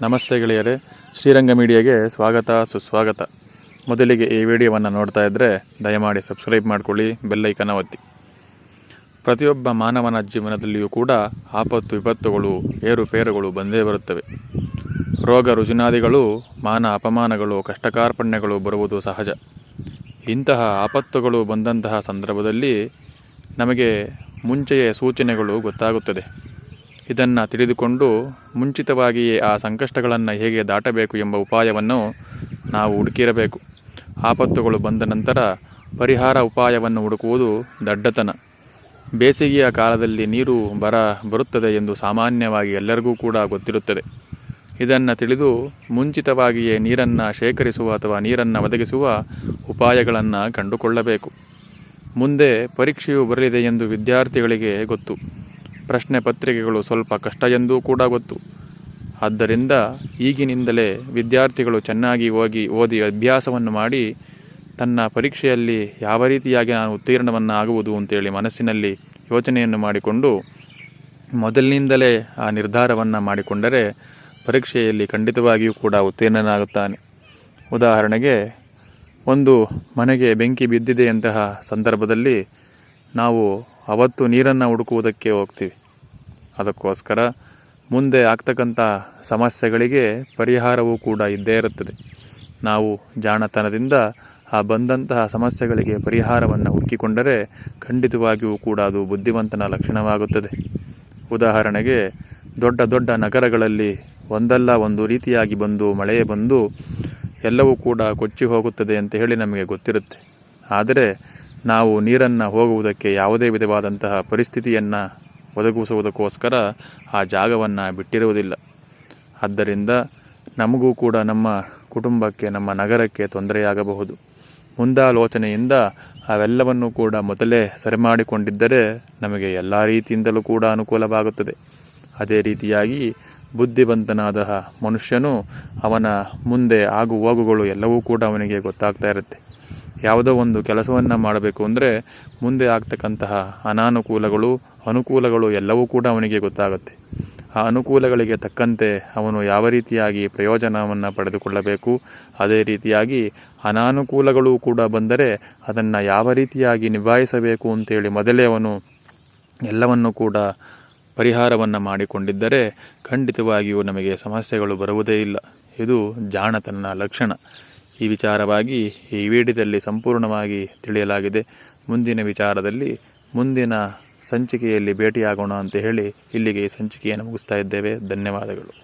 ನಮಸ್ತೆ ಗೆಳೆಯರೇ, ಶ್ರೀರಂಗ ಮೀಡಿಯಾಗೆ ಸ್ವಾಗತ, ಸುಸ್ವಾಗತ. ಮೊದಲಿಗೆ ಈ ವಿಡಿಯೋವನ್ನು ನೋಡ್ತಾ ಇದ್ದರೆ ದಯಮಾಡಿ ಸಬ್ಸ್ಕ್ರೈಬ್ ಮಾಡ್ಕೊಳ್ಳಿ ಬೆಲ್ಲೈಕನ ಒತ್ತಿ. ಪ್ರತಿಯೊಬ್ಬ ಮಾನವನ ಜೀವನದಲ್ಲಿಯೂ ಕೂಡ ಆಪತ್ತು, ವಿಪತ್ತುಗಳು, ಏರುಪೇರುಗಳು ಬಂದೇ ಬರುತ್ತವೆ. ರೋಗ, ರುಜಿನಾದಿಗಳು, ಮಾನ ಅಪಮಾನಗಳು, ಕಷ್ಟಕಾರ್ಪಣ್ಯಗಳು ಬರುವುದು ಸಹಜ. ಇಂತಹ ಆಪತ್ತುಗಳು ಬಂದಂತಹ ಸಂದರ್ಭದಲ್ಲಿ ನಮಗೆ ಮುಂಚೆಯೇ ಸೂಚನೆಗಳು ಗೊತ್ತಾಗುತ್ತದೆ. ಇದನ್ನು ತಿಳಿದುಕೊಂಡು ಮುಂಚಿತವಾಗಿಯೇ ಆ ಸಂಕಷ್ಟಗಳನ್ನು ಹೇಗೆ ದಾಟಬೇಕು ಎಂಬ ಉಪಾಯವನ್ನು ನಾವು ಹುಡುಕಿರಬೇಕು. ಆಪತ್ತುಗಳು ಬಂದ ನಂತರ ಪರಿಹಾರ ಉಪಾಯವನ್ನು ಹುಡುಕುವುದು ದಡ್ಡತನ. ಬೇಸಿಗೆಯ ಕಾಲದಲ್ಲಿ ನೀರು ಬರ ಬರುತ್ತದೆ ಎಂದು ಸಾಮಾನ್ಯವಾಗಿ ಎಲ್ಲರಿಗೂ ಕೂಡ ಗೊತ್ತಿರುತ್ತದೆ. ಇದನ್ನು ತಿಳಿದು ಮುಂಚಿತವಾಗಿಯೇ ನೀರನ್ನು ಶೇಖರಿಸುವ ಅಥವಾ ನೀರನ್ನು ಒದಗಿಸುವ ಉಪಾಯಗಳನ್ನು ಕಂಡುಕೊಳ್ಳಬೇಕು. ಮುಂದೆ ಪರೀಕ್ಷೆಯು ಬರಲಿದೆ ಎಂದು ವಿದ್ಯಾರ್ಥಿಗಳಿಗೆ ಗೊತ್ತು. ಪ್ರಶ್ನೆ ಪತ್ರಿಕೆಗಳು ಸ್ವಲ್ಪ ಕಷ್ಟ ಎಂದೂ ಕೂಡ ಗೊತ್ತು. ಆದ್ದರಿಂದ ಈಗಿನಿಂದಲೇ ವಿದ್ಯಾರ್ಥಿಗಳು ಚೆನ್ನಾಗಿ ಹೋಗಿ ಓದಿ ಅಭ್ಯಾಸವನ್ನು ಮಾಡಿ ತನ್ನ ಪರೀಕ್ಷೆಯಲ್ಲಿ ಯಾವ ರೀತಿಯಾಗಿ ನಾನು ಉತ್ತೀರ್ಣವನ್ನು ಆಗುವುದು ಅಂತೇಳಿ ಮನಸ್ಸಿನಲ್ಲಿ ಯೋಚನೆಯನ್ನು ಮಾಡಿಕೊಂಡು ಮೊದಲಿನಿಂದಲೇ ಆ ನಿರ್ಧಾರವನ್ನು ಮಾಡಿಕೊಂಡರೆ ಪರೀಕ್ಷೆಯಲ್ಲಿ ಖಂಡಿತವಾಗಿಯೂ ಕೂಡ ಉತ್ತೀರ್ಣನಾಗುತ್ತಾನೆ. ಉದಾಹರಣೆಗೆ, ಒಂದು ಮನೆಗೆ ಬೆಂಕಿ ಬಿದ್ದಿದೆಯಂತಹ ಸಂದರ್ಭದಲ್ಲಿ ನಾವು ಅವತ್ತು ನೀರನ್ನು ಹುಡುಕುವುದಕ್ಕೆ ಹೋಗ್ತೀವಿ. ಅದಕ್ಕೋಸ್ಕರ ಮುಂದೆ ಆಗ್ತಕ್ಕಂಥ ಸಮಸ್ಯೆಗಳಿಗೆ ಪರಿಹಾರವೂ ಕೂಡ ಇದ್ದೇ ಇರುತ್ತದೆ. ನಾವು ಜಾಣತನದಿಂದ ಆ ಬಂದಂತಹ ಸಮಸ್ಯೆಗಳಿಗೆ ಪರಿಹಾರವನ್ನು ಹುಡುಕಿಕೊಂಡರೆ ಖಂಡಿತವಾಗಿಯೂ ಕೂಡ ಅದು ಬುದ್ಧಿವಂತನ ಲಕ್ಷಣವಾಗುತ್ತದೆ. ಉದಾಹರಣೆಗೆ, ದೊಡ್ಡ ದೊಡ್ಡ ನಗರಗಳಲ್ಲಿ ಒಂದಲ್ಲ ಒಂದು ರೀತಿಯಾಗಿ ಬಂದು ಮಳೆ ಬಂದು ಎಲ್ಲವೂ ಕೂಡ ಕೊಚ್ಚಿ ಹೋಗುತ್ತದೆ ಅಂತ ಹೇಳಿ ನಮಗೆ ಗೊತ್ತಿರುತ್ತೆ. ಆದರೆ, ನಾವು ನೀರನ್ನು ಹೋಗುವುದಕ್ಕೆ ಯಾವುದೇ ವಿಧವಾದಂತಹ ಪರಿಸ್ಥಿತಿಯನ್ನು ಒದಗಿಸುವುದಕ್ಕೋಸ್ಕರ ಆ ಜಾಗವನ್ನು ಬಿಟ್ಟಿರುವುದಿಲ್ಲ. ಆದ್ದರಿಂದ ನಮಗೂ ಕೂಡ ನಮ್ಮ ಕುಟುಂಬಕ್ಕೆ, ನಮ್ಮ ನಗರಕ್ಕೆ ತೊಂದರೆಯಾಗಬಹುದು. ಮುಂದಾಲೋಚನೆಯಿಂದ ಅವೆಲ್ಲವನ್ನು ಕೂಡ ಮೊದಲೇ ಸರಿಮಾಡಿಕೊಂಡಿದ್ದರೆ ನಮಗೆ ಎಲ್ಲ ರೀತಿಯಿಂದಲೂ ಕೂಡ ಅನುಕೂಲವಾಗುತ್ತದೆ. ಅದೇ ರೀತಿಯಾಗಿ ಬುದ್ಧಿವಂತನಾದ ಮನುಷ್ಯನು ಅವನ ಮುಂದೆ ಆಗು ಹೋಗುಗಳು ಎಲ್ಲವೂ ಕೂಡ ಅವನಿಗೆ ಗೊತ್ತಾಗ್ತಾ ಇರುತ್ತೆ. ಯಾವುದೋ ಒಂದು ಕೆಲಸವನ್ನು ಮಾಡಬೇಕು ಅಂದರೆ ಮುಂದೆ ಆಗ್ತಕ್ಕಂತಹ ಅನಾನುಕೂಲಗಳು, ಅನುಕೂಲಗಳು ಎಲ್ಲವೂ ಕೂಡ ಅವನಿಗೆ ಗೊತ್ತಾಗುತ್ತೆ. ಆ ಅನುಕೂಲಗಳಿಗೆ ತಕ್ಕಂತೆ ಅವನು ಯಾವ ರೀತಿಯಾಗಿ ಪ್ರಯೋಜನವನ್ನು ಪಡೆದುಕೊಳ್ಳಬೇಕು, ಅದೇ ರೀತಿಯಾಗಿ ಅನಾನುಕೂಲಗಳು ಕೂಡ ಬಂದರೆ ಅದನ್ನು ಯಾವ ರೀತಿಯಾಗಿ ನಿಭಾಯಿಸಬೇಕು ಅಂತೇಳಿ ಮೊದಲೇ ಅವನು ಎಲ್ಲವನ್ನು ಕೂಡ ಪರಿಹಾರವನ್ನು ಮಾಡಿಕೊಂಡಿದ್ದರೆ ಖಂಡಿತವಾಗಿಯೂ ನಮಗೆ ಸಮಸ್ಯೆಗಳು ಬರುವುದೇ ಇಲ್ಲ. ಇದು ಜಾಣತನ ಲಕ್ಷಣ. ಈ ವಿಚಾರವಾಗಿ ಈ ವಿಡಿಯೋದಲ್ಲಿ ಸಂಪೂರ್ಣವಾಗಿ ತಿಳಿಯಲಾಗಿದೆ. ಮುಂದಿನ ವಿಚಾರದಲ್ಲಿ ಮುಂದಿನ ಸಂಚಿಕೆಯಲ್ಲಿ ಭೇಟಿಯಾಗೋಣ ಅಂತ ಹೇಳಿ ಇಲ್ಲಿಗೆ ಈ ಸಂಚಿಕೆಯನ್ನು ಮುಗಿಸ್ತಾ ಇದ್ದೇವೆ. ಧನ್ಯವಾದಗಳು.